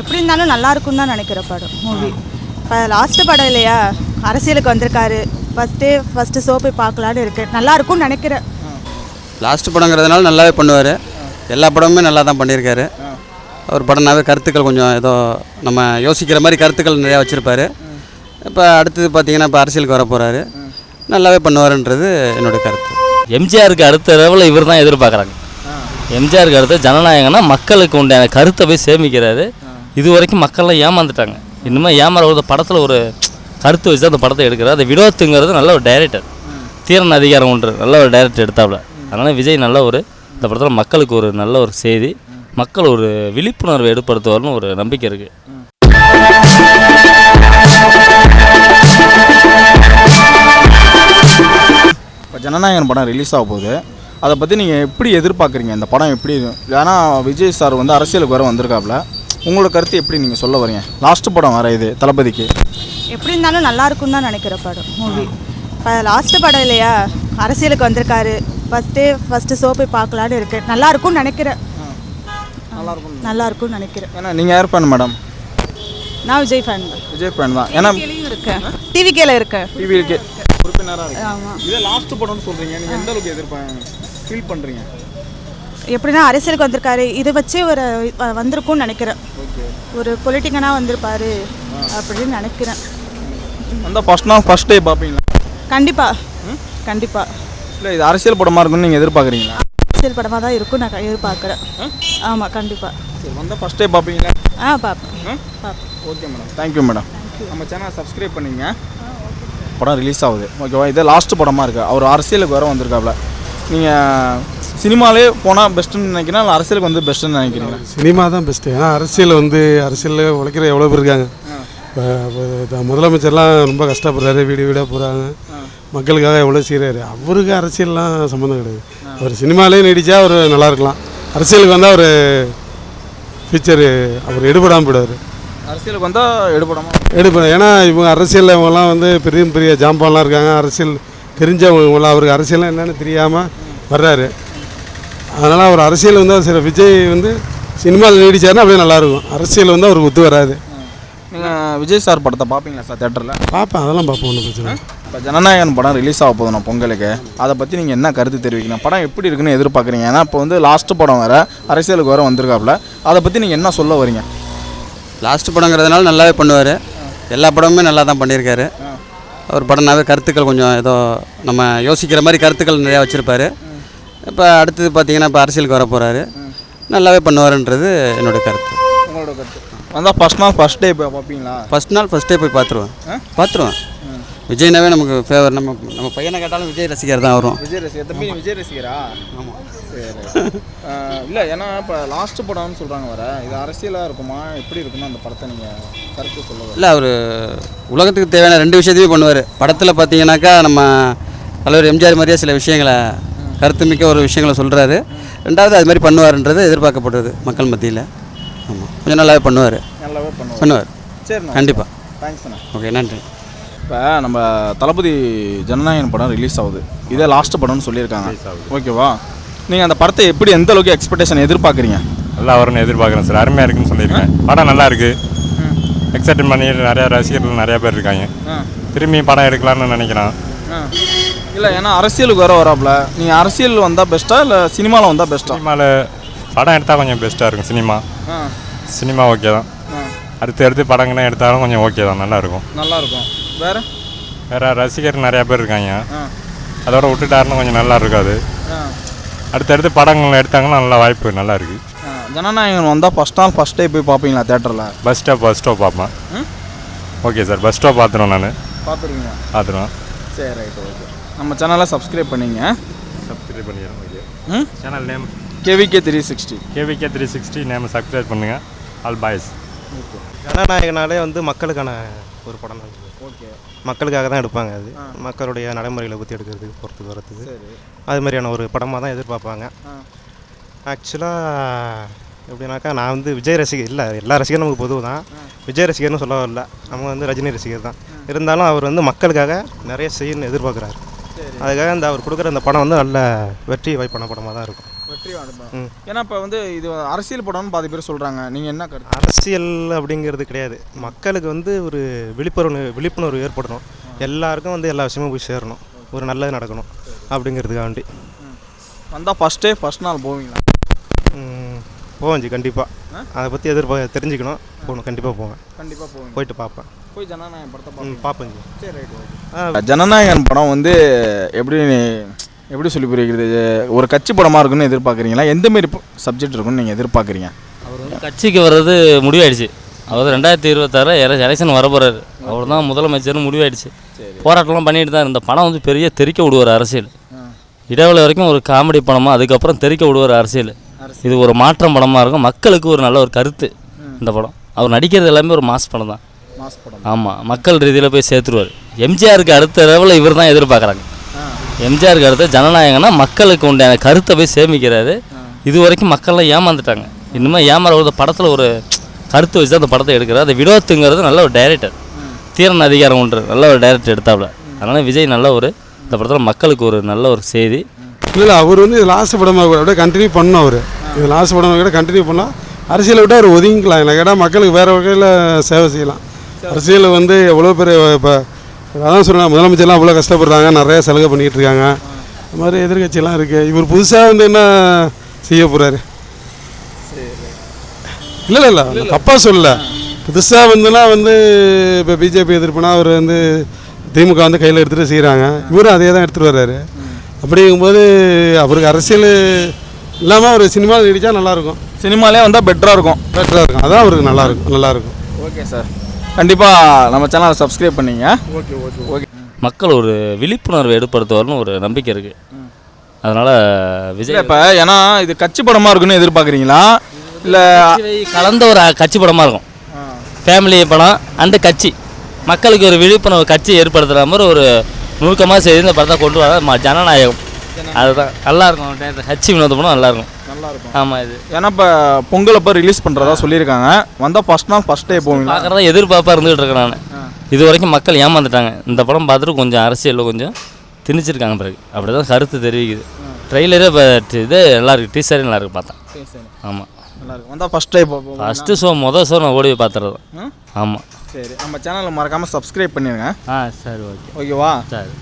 எப்படி இருந்தாலும் நல்லா இருக்கும்னு தான் நினைக்கிற படம் மூவி இப்போ லாஸ்ட்டு படம் இல்லையா? அரசியலுக்கு வந்திருக்காரு. ஃபஸ்ட்டே ஃபஸ்ட்டு ஷோ போய் பார்க்கலான்னு இருக்கு. நல்லா இருக்கும்னு நினைக்கிறேன். லாஸ்ட் படங்கிறதுனால நல்லாவே பண்ணுவார். எல்லா படமுமே நல்லா தான் பண்ணியிருக்காரு. அவர் படம்னாவே கருத்துக்கள் கொஞ்சம் ஏதோ நம்ம யோசிக்கிற மாதிரி கருத்துக்கள் நிறையா வச்சுருப்பாரு. இப்போ அடுத்தது பார்த்தீங்கன்னா இப்போ அரசியலுக்கு வர போகிறாரு நல்லாவே பண்ணுவாருன்றது என்னோட கருத்து. எம்ஜிஆருக்கு அடுத்த லெவலில் இவர் தான் எதிர்பார்க்குறாங்க. எம்ஜிஆருக்கு அடுத்து ஜனநாயகம்னா மக்களுக்கு உண்டான கருத்தை போய் சேமிக்கிறாரு. இது வரைக்கும் மக்கள்லாம் ஏமாந்துட்டாங்க. இன்னுமே ஏமாற ஒரு படத்தில் ஒரு கருத்து வச்சு அந்த படத்தை எடுக்கிறார். அந்த வினோத்துங்கிறது நல்ல ஒரு டைரக்டர் தீரன் அதிகாரம் ஒன்று நல்ல ஒரு டைரக்டர் எடுத்தாப்புல அதனால் விஜய் நல்ல ஒரு இந்த படத்தில் மக்களுக்கு ஒரு நல்ல ஒரு செய்தி மக்கள் ஒரு விழிப்புணர்வை ஏற்படுத்துவார்னு ஒரு நம்பிக்கை இருக்குது இப்போ ஜனநாயகன் படம் ரிலீஸ் ஆக போகுது. அதை பற்றி நீங்கள் எப்படி எதிர்பார்க்குறீங்க? இந்த படம் எப்படி ஏன்னா விஜய் சார் வந்து அரசியலுக்கு வர வந்திருக்காப்புல உங்களோட கருத்து எப்படி நீங்கள் சொல்ல வரீங்க? லாஸ்ட் படம் வர இது தளபதிக்கு. எப்படி இருந்தாலும் நல்லா இருக்கும்னு தான் நினைக்கிற படம் மூவி இப்போ லாஸ்ட்டு படம் இல்லையா? அரசியலுக்கு வந்திருக்காரு. ஃபஸ்ட்டே ஃபஸ்ட்டு ஷோ போய் பார்க்கலான்னு இருக்கு. நல்லா இருக்கும்னு நினைக்கிறேன் நல்லா இருக்கும் இருக்கும்னு நினைக்கிறேன் ஏன்னா நீங்கள் யார் ஃபேன் மேடம் நான் விஜய் ஃபேன் தான். விஜய் ஃபேன் தான். ஏன்னா இருக்கேன். டிவிக்கேல இருக்கேன். டிவிக்கு உறுப்பினராக இருக்கு ஆமாம் இதே லாஸ்ட் படம்னு சொல்கிறீங்க நீங்கள் எந்த அளவுக்கு எதிர்பார்க்க ஃபீல் பண்ணுறீங்க எப்படின்னா அரசியலுக்கு வந்திருக்காரு. இதை வச்சே ஒரு வந்திருக்கும்னு நினைக்கிறேன். ஒரு பொலிட்டிக்கனாக வந்திருப்பாரு அப்படின்னு நினைக்கிறேன். வந்தால் ஃபஸ்ட் நாள் ஃபஸ்ட் டே பார்ப்பீங்களா கண்டிப்பாக கண்டிப்பாக இல்லை இது அரசியல் படமாக இருக்கும்னு நீங்கள் எதிர்பார்க்குறீங்களா? அரசியல் படமாக தான் இருக்கும் நான் எதிர்பார்க்குறேன். ஆமாம் கண்டிப்பாக சரி வந்தால் ஃபஸ்ட் டே பார்ப்பீங்களா ஆ பார்ப்பேன் பார்ப்பேன் ஓகே மேடம் தேங்க்யூ மேடம் நம்ம சேனலை சப்ஸ்கிரைப் பண்ணிங்க. படம் ரிலீஸ் ஆகுது. ஓகேவா இதே லாஸ்ட் படமாக இருக்குது அவர் அரசியலுக்கு வர வந்திருக்காப்ல. நீங்கள் சினிமாலே போனால் பெஸ்ட்டுன்னு நினைக்கிறீங்களா? இல்லை அரசியலுக்கு வந்து பெஸ்ட்டுன்னு நினைக்கிறீங்களா? சினிமா தான் பெஸ்ட்டு. ஏன்னா அரசியல் வந்து அரசியலில் உழைக்கிற எவ்வளோ பேர் இருக்காங்க. முதலமைச்சர்லாம் ரொம்ப கஷ்டப்படுறாரு வீடு வீடாக போகிறாங்க மக்களுக்காக எவ்வளோ செய்கிறாரு அவருக்கு அரசியல்லாம் சம்மந்தம் கிடையாது. அவர் சினிமாலே நடித்தா அவர் நல்லா இருக்கலாம். அரசியலுக்கு வந்தால் அவர் ஃபியூச்சர் அவர் எடுபடாமல் போயிடுவார். அரசியலுக்கு வந்தால் எடுபடாமல் எடுப்ப ஏன்னா இவங்க அரசியலில் இவங்கெல்லாம் வந்து பெரிய பெரிய ஜாம்பான்லாம் இருக்காங்க. அரசியல் தெரிஞ்சவங்களாம் அவருக்கு அரசியல்லாம் என்னன்னு தெரியாமல் வர்றாரு. அதனால் அவர் அரசியல் வந்து சில விஜய் வந்து சினிமாவில் நீடிச்சாருன்னா அப்படியே நல்லாயிருக்கும். அரசியல் வந்து அவருக்கு ஒத்து வராது. நீங்கள் விஜய் சார் படத்தை பார்ப்பீங்களா சார் தேட்டரில் பார்ப்பேன் அதெல்லாம் பார்ப்போம் ஒன்றும் பிரச்சனை இல்லை. இப்போ ஜனநாயகன் படம் ரிலீஸ் ஆக போதும் நான் பொங்கலுக்கு. அதை பற்றி நீங்கள் என்ன கருத்து தெரிவிக்கணும்? படம் எப்படி இருக்குன்னு எதிர்பார்க்குறீங்க? ஏன்னா இப்போ வந்து லாஸ்ட் படம் வேறு அரசியலுக்கு வர வந்திருக்காப்புல. அதை பற்றி நீங்கள் என்ன சொல்ல வரீங்க? லாஸ்ட் படங்கிறதுனால நல்லாவே பண்ணுவார். எல்லா படமுமே நல்லா தான் பண்ணியிருக்காரு அவர் படம்னாவே கருத்துக்கள் கொஞ்சம் ஏதோ நம்ம யோசிக்கிற மாதிரி கருத்துக்கள் நிறையா வச்சுருப்பாரு. இப்போ அடுத்தது பார்த்தீங்கன்னா இப்போ அரசியலுக்கு வர போகிறாரு நல்லாவே பண்ணுவாருன்றது என்னோட கருத்து. உங்களோட கருத்து. வந்தால் ஃபஸ்ட் நாள் ஃபஸ்ட் டே பார்ப்பீங்களா? ஃபஸ்ட் நாள் ஃபஸ்ட்டே போய் பார்த்துருவேன். பார்த்துருவேன். விஜய்னாவே நமக்கு ஃபேவர் நம்ம நம்ம பையனை கேட்டாலும் விஜய் ரசிகர் தான் வரும். விஜய் ரசிகர். தம்பி விஜய் ரசிகரா? ஆமாம் சரி. இல்லை ஏன்னா இப்போ லாஸ்ட் படம்னு சொல்கிறாங்க வர இது அரசியலாக இருக்குமா? எப்படி இருக்குன்னு அந்த படத்தை நீங்கள் கருத்து சொல்ல வரீங்க. இல்லை அவர் உலகத்துக்கு தேவையான ரெண்டு விஷயத்தையுமே பண்ணுவார். படத்தில் பார்த்தீங்கன்னாக்கா நம்ம தலைவர் எம்ஜிஆர் மாதிரியே சில விஷயங்களை கருத்துமிக்க ஒரு விஷயங்களை சொல்கிறாரு ரெண்டாவது அது மாதிரி பண்ணுவாருன்றது எதிர்பார்க்கப்படுறது மக்கள் மத்தியில். ஆமாம் கொஞ்சம் நல்லாவே பண்ணுவார். நல்லாவே பண்ணுவோம் பண்ணுவார். சரிண்ணா. கண்டிப்பாக தேங்க்ஸ்ண்ணா ஓகே நன்றி. இப்போ நம்ம தளபதி ஜனநாயகன் படம் ரிலீஸ் ஆகுது. இதே லாஸ்ட் படம்னு சொல்லியிருக்காங்க. ஓகேவா? நீங்கள் அந்த படத்தை எப்படி எந்த அளவுக்கு எக்ஸ்பெக்டேஷன் எதிர்பார்க்குறீங்க? நல்லா வரும்னு எதிர்பார்க்குறேன் சார். அருமையாக இருக்குன்னு சொல்லியிருக்கேன். படம் நல்லா இருக்கு. எக்ஸைட் பண்ணி நிறையா ரசிகர்கள் நிறையா பேர் இருக்காங்க. திரும்பி படம் எடுக்கலாம்னு நினைக்கிறேன். இல்லை ஏன்னா அரசியலுக்கு வர வராப்புல நீங்கள் அரசியல் வந்தால் பெஸ்ட்டா இல்லை சினிமாவில் வந்தால் பெஸ்ட்டா சினிமாவில் படம் எடுத்தால் கொஞ்சம் பெஸ்ட்டாக இருக்கும் சினிமா. சினிமா ஓகே தான். அடுத்து அடுத்து படங்கள்லாம் எடுத்தாலும் கொஞ்சம் ஓகே தான் நல்லா இருக்கும் நல்லா இருக்கும் வேறு? வேறு ரசிகர் நிறையா பேர் இருக்காங்க. அதோட விட்டுட்டாருன்னு கொஞ்சம் நல்லா இருக்காது. அடுத்தடுத்து படங்கள் எடுத்தாங்கன்னா நல்ல வாய்ப்பு நல்லா இருக்குது ஜனநாயகன் வந்தால் ஃபஸ்ட் நாள் ஃபஸ்ட் டே போய் பார்ப்பீங்களா தேட்டரில் பஸ் ஸ்டாப் பஸ் ஸ்டாப் பார்ப்பேன். ஓகே சார் பஸ் ஸ்டாப் பார்த்துருவோம் நான். பார்த்துருவீங்க பார்த்துருவேன். சரி ரைட் ஓகே நம்ம சேனலை சப்ஸ்கிரைப் பண்ணிங்க. சப்ஸ்கிரைப் பண்ணிடுறேன் ஓகே ம்? Channel name KVK three sixty KVK three sixty name subscribe பண்ணுங்கள் ஆல் பாய்ஸ் ஜனநாயகனாலே வந்து மக்களுக்கான ஒரு படம் தான். ஓகே மக்களுக்காக தான் எடுப்பாங்க அது. மக்களுடைய நடைமுறைகளை பற்றி எடுக்கிறதுக்கு போகிறதுக்கு வரத்துக்கு அது மாதிரியான ஒரு படமாக தான் எதிர்பார்ப்பாங்க. ஆக்சுவலாக எப்படின்னாக்கா நான் வந்து விஜய் ரசிகர் இல்லை எல்லா ரசிகரும் நமக்கு பொதுவு தான். விஜய் ரசிகர்னு சொல்ல வரல நம்ம வந்து ரஜினி ரசிகர் தான். இருந்தாலும் அவர் வந்து மக்களுக்காக நிறைய செய்யணும்னு எதிர்பார்க்குறாரு. அதுக்காக அந்த அவர் கொடுக்குற அந்த படம் வந்து நல்ல வெற்றி வாய்ப்பான படமாக தான் இருக்கும். படம் ஏன்னா இப்போ வந்து இது அரசியல் படம்னு பாதி பேர் சொல்கிறாங்க நீங்கள் என்ன கருத்து? அரசியல் அப்படிங்கிறது கிடையாது. மக்களுக்கு வந்து ஒரு விழிப்புணர்வு விழிப்புணர்வு ஏற்படணும். எல்லாருக்கும் வந்து எல்லா விஷயமும் போய் சேரணும். ஒரு நல்லது நடக்கணும் அப்படிங்கிறதுக்காண்டி. வந்தால் ஃபஸ்ட்டே ஃபஸ்ட் நாள் போவீங்களா? ம், போவேன் ஜி கண்டிப்பாக அதை பற்றி எதிர்பார்க்க தெரிஞ்சுக்கணும். போகணும். கண்டிப்பாக போவேன். கண்டிப்பாக போவீங்க. போயிட்டு பார்ப்பேன். போய் ஜனநாயகம் படத்தை பார்ப்பேன் சரி ரைட் ஜனநாயகன் படம் வந்து எப்படி எப்படி சொல்லி புரியுறது ஒரு கட்சி படமாக இருக்குன்னு எதிர்பார்க்குறீங்களா? எந்த மாரி சப்ஜெக்ட் இருக்குன்னு நீங்கள் எதிர்பார்க்குறீங்க? அவர் வந்து கட்சிக்கு வர்றது முடிவாயிடுச்சு. அவர் ரெண்டாயிரத்தி இருபத்தாறு எலெக்ஷன் வர போகிறாரு அவர் தான் முதலமைச்சர்னு முடிவாயிடுச்சு. போராட்டம்லாம் பண்ணிட்டு தான் இருந்த. படம் வந்து பெரிய தெறிக்க விடுவார் அரசியல். இடைவேளை வரைக்கும் ஒரு காமெடி படமாக அதுக்கப்புறம் தெறிக்க விடுவார் அரசியல். இது ஒரு மாற்றம் படமாக இருக்கும். மக்களுக்கு ஒரு நல்ல ஒரு கருத்து இந்த படம். அவர் நடிக்கிறது எல்லாமே ஒரு மாஸ் படம் தான். ஆமாம் மக்கள் ரீதியில் போய் சேர்த்துருவார். எம்ஜிஆருக்கு அடுத்த லெவலில் இவர் தான் எதிர்பார்க்குறாங்க. எம்ஜிஆருக்கு அடுத்து ஜனநாயகம்னா மக்களுக்கு உண்டான கருத்தை போய் சேமிக்கிறாரு. இது வரைக்கும் மக்கள்லாம் ஏமாந்துட்டாங்க. இன்னுமே ஏமாற ஒரு படத்தில் ஒரு கருத்து வச்சு அந்த படத்தை எடுக்கிறார். அந்த வினோத்துங்கிறது நல்ல ஒரு டைரக்டர் தீரன் அதிகாரம் ஒன்று நல்ல ஒரு டைரக்டர் எடுத்தாப்புல அதனால் விஜய் நல்ல ஒரு இந்த படத்தில் மக்களுக்கு ஒரு நல்ல ஒரு செய்தி. இல்லை இல்லை அவர் வந்து இது லாஸ்ட் படமாக கூட அப்படியே கண்டினியூ பண்ணணும் அவர். இது லாஸ்ட் படமாக கூட கண்டினியூ பண்ணலாம் அரசியலை விட்டு அவர் ஒதுங்கிக்கலாம். இல்லை கேட்டால் மக்களுக்கு வேறு வகையில் சேவை செய்யலாம். அரசியலில் வந்து எவ்வளோ பேர் இப்போ அதான் சொன்னேன் முதலமைச்சர்லாம் அவ்வளோ கஷ்டப்படுறாங்க. நிறைய சலுகை பண்ணிகிட்டு இருக்காங்க. இந்த மாதிரி எதிர்கட்சியெல்லாம் இருக்குது இவர் புதுசாக வந்து என்ன செய்ய போகிறாரு இல்லை இல்லை இல்லை தப்பாக சொல்லல. புதுசாக வந்துன்னா வந்து இப்போ பிஜேபி எதிர்ப்புனா அவர் வந்து திமுக வந்து கையில் எடுத்துகிட்டு செய்கிறாங்க இவரும் அதே தான் எடுத்துகிட்டு வர்றாரு. அப்படிங்கும்போது அவருக்கு அரசியல் இல்லாமல் அவர் சினிமாவில் நடித்தா நல்லாயிருக்கும் சினிமாலே வந்தால் பெட்டராக இருக்கும். பெட்டராக இருக்கும். அதான் அவருக்கு நல்லாயிருக்கும் நல்லாயிருக்கும் ஓகே சார் கண்டிப்பாக நம்ம சேனலை சப்ஸ்கிரைப் பண்ணீங்க. ஓகே ஓகே ஓகே மக்கள் ஒரு விழிப்புணர்வு ஏற்படுத்துவார்னு ஒரு நம்பிக்கை இருக்குது அதனால் விஜய் இப்போ ஏன்னா இது கட்சி படமாக இருக்குன்னு எதிர்பார்க்குறீங்களா? இல்லை கலந்த ஒரு கட்சி படமாக இருக்கும். ஃபேமிலி படம் அண்டு கட்சி. மக்களுக்கு ஒரு விழிப்புணர்வு கட்சி ஏற்படுத்துகிற மாதிரி ஒரு நுணுக்கமாக செய்து இந்த படத்தை கொண்டு வர ம- ஜனநாயகம். அதுதான். நல்லா இருக்கும் டே- கட்சி வினோத படம் நல்லா இருக்கும் நல்லா இருக்கும் ஆமாம் இது. ஏன்னா இப்போ பொங்கல் அப்போ ரிலீஸ் பண்ணுறதா சொல்லியிருக்காங்க. வந்தால் ஃபஸ்ட் நாள் ஃபஸ்ட் டே போவீங்களா? பார்க்குறதா எதிர்பார்ப்பாக இருந்துகிட்டு இருக்கேன் நான். இது வரைக்கும் மக்கள் ஏமாந்துட்டாங்க. இந்த படம் பார்த்துட்டு கொஞ்சம் அரசியலில் கொஞ்சம் திணிச்சிருக்காங்க பிறகு. அப்படி தான் கருத்து தெரிவிக்குது. ட்ரெய்லரே இப்போ இது நல்லா இருக்கு டீசரே நல்லா இருக்கு பார்த்தேன் ஆமாம் நல்லா இருக்கும் வந்தால் ஃபஸ்ட் டே போவோம் ஃபஸ்ட்டு ஷோ மொதல் ஷோ நான் ஓடி போய் பார்த்துறது? ஆமாம் சரி நம்ம சேனலை மறக்காமல் சப்ஸ்கிரைப் பண்ணிடுங்க ஆ சரி ஓகே. ஓகேவா? சரி.